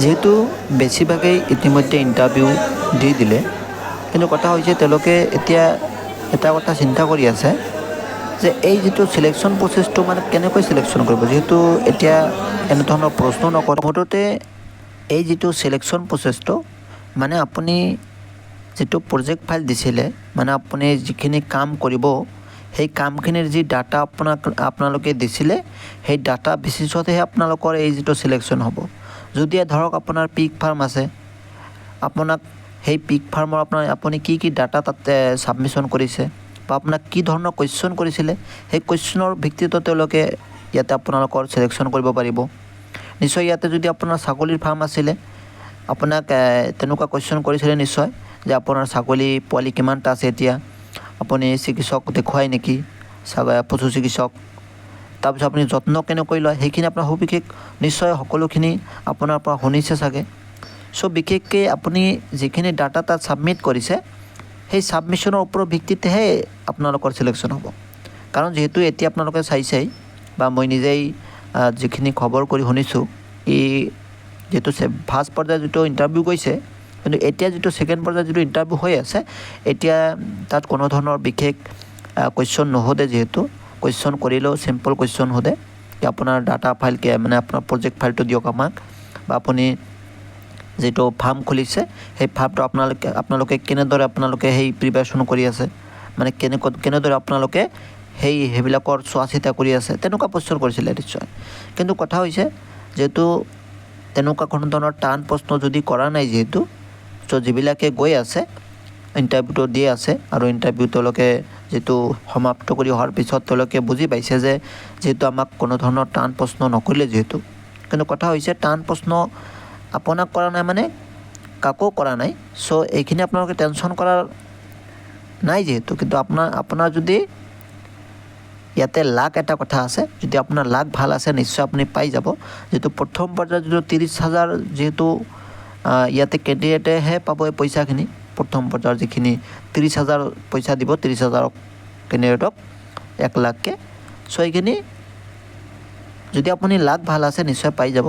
যিহেতু বেছিভাগেই ইতিমধ্যে ইণ্টাৰভিউ দি দিলে, কিন্তু কথা হৈছে তেওঁলোকে এতিয়া এটা কথা চিন্তা কৰি আছে যে এই যিটো চিলেকশ্যন প্ৰচেছটো মানে কেনেকৈ চিলেকশ্যন কৰিব? যিহেতু এতিয়া এনেধৰণৰ প্ৰশ্ন নকৰে। মুঠতে এই যিটো চিলেকশ্যন প্ৰচেছটো মানে আপুনি যিটো প্ৰজেক্ট ফাইল দিছিলে মানে আপুনি যিখিনি কাম কৰিব, সেই কামখিনিৰ যি ডাটা আপোনাক, আপোনালোকে দিছিলে, সেই ডাটা বেচিছতহে আপোনালোকৰ এই যিটো চিলেকশ্যন হ'ব। যদি ধৰক আপোনাৰ পিক ফাৰ্ম আছে, আপোনাক সেই পিক ফাৰ্মৰ আপোনাৰ আপুনি কি কি ডাটা তাতে ছাবমিশ্যন কৰিছে, বা আপোনাক কি ধৰণৰ কুৱেশ্যন কৰিছিলে, সেই কুৱেশ্যনৰ ভিত্তিতো তেওঁলোকে ইয়াতে আপোনালোকৰ চিলেকশ্যন কৰিব পাৰিব। নিশ্চয় ইয়াতে যদি আপোনাৰ ছাগলীৰ ফাৰ্ম আছিলে, আপোনাক তেনেকুৱা কুৱেশ্যন কৰিছিলে নিশ্চয়, যে আপোনাৰ ছাগলী পোৱালি কিমানটা আছে এতিয়া, আপুনি চিকিৎসক দেখুৱাই নেকি পশু চিকিৎসক তাৰপিছত আপুনি যত্ন কেনেকৈ লয়, সেইখিনি আপোনাৰ সবিশেষ নিশ্চয় সকলোখিনি আপোনাৰ পৰা শুনিছে চাগে। চ' বিশেষকৈ আপুনি যিখিনি ডাটা তাত ছাবমিট কৰিছে, সেই ছাবমিশ্যনৰ ওপৰৰ ভিত্তিতেহে আপোনালোকৰ চিলেকশ্যন হ'ব। কাৰণ যিহেতু এতিয়া আপোনালোকে চাইছেই, বা মই নিজেই যিখিনি খবৰ কৰি শুনিছোঁ, ই যিটো ফাৰ্ষ্ট পৰ্যায়ত যিটো ইণ্টাৰভিউ গৈছে, কিন্তু এতিয়া যিটো ছেকেণ্ড পৰ্যায়ত যিটো ইণ্টাৰভিউ হৈ আছে, এতিয়া তাত কোনো ধৰণৰ বিশেষ কুৱেশ্যন নোসোধে যিহেতু। কুৱেশ্যন কৰিলেও চিম্পল কুৱেশ্যন সোধে কি আপোনাৰ ডাটা ফাইল কে মানে আপোনাৰ প্ৰজেক্ট ফাইলটো দিয়ক আমাক বা আপুনি যিটো ফাৰ্ম খুলিছে, সেই ফাৰ্মটো আপোনালোকে আপোনালোকে কেনেদৰে আপোনালোকে সেই প্ৰিপেৰেশ্যন কৰি আছে মানে কেনেকৈ কেনেদৰে আপোনালোকে সেই সেইবিলাকৰ চোৱা চিতা কৰি আছে, তেনেকুৱা প্ৰশ্ন কৰিছিলে নিশ্চয়। কিন্তু কথা হৈছে যিহেতু তেনেকুৱা কোনো ধৰণৰ টান প্ৰশ্ন যদি কৰা নাই যিহেতু, চ' যিবিলাকে গৈ আছে ইণ্টাৰভিউটো দি আছে আৰু ইণ্টাৰভিউ তেওঁলোকে যিটো সমাপ্ত কৰি অহাৰ পিছত তেওঁলোকে বুজি পাইছে যে যিহেতু আমাক কোনো ধৰণৰ টান প্ৰশ্ন নকৰিলে যিহেতু। কিন্তু কথা হৈছে টান প্ৰশ্ন আপোনাক কৰা নাই মানে কাকো কৰা নাই। চ' এইখিনি আপোনালোকে টেনশ্যন কৰাৰ নাই যিহেতু। কিন্তু আপোনাৰ আপোনাৰ যদি ইয়াতে লাক এটা কথা আছে, যদি আপোনাৰ লাক ভালো আছে, নিশ্চয় আপুনি পাই যাব। যিটো প্ৰথম পৰ্যায়ত যিটো ত্ৰিছ হাজাৰ যিহেতু ইয়াতে কেণ্ডিডেটেহে পাব এই পইচাখিনি। প্ৰথম পৰ্যায়ৰ যিখিনি ত্ৰিছ হাজাৰ পইচা দিব, ত্ৰিছ হাজাৰক কেণ্ডিডেটক এক লাখকৈ চ' এইখিনি যদি আপুনি লাক ভালো আছে, নিশ্চয় পাই যাব।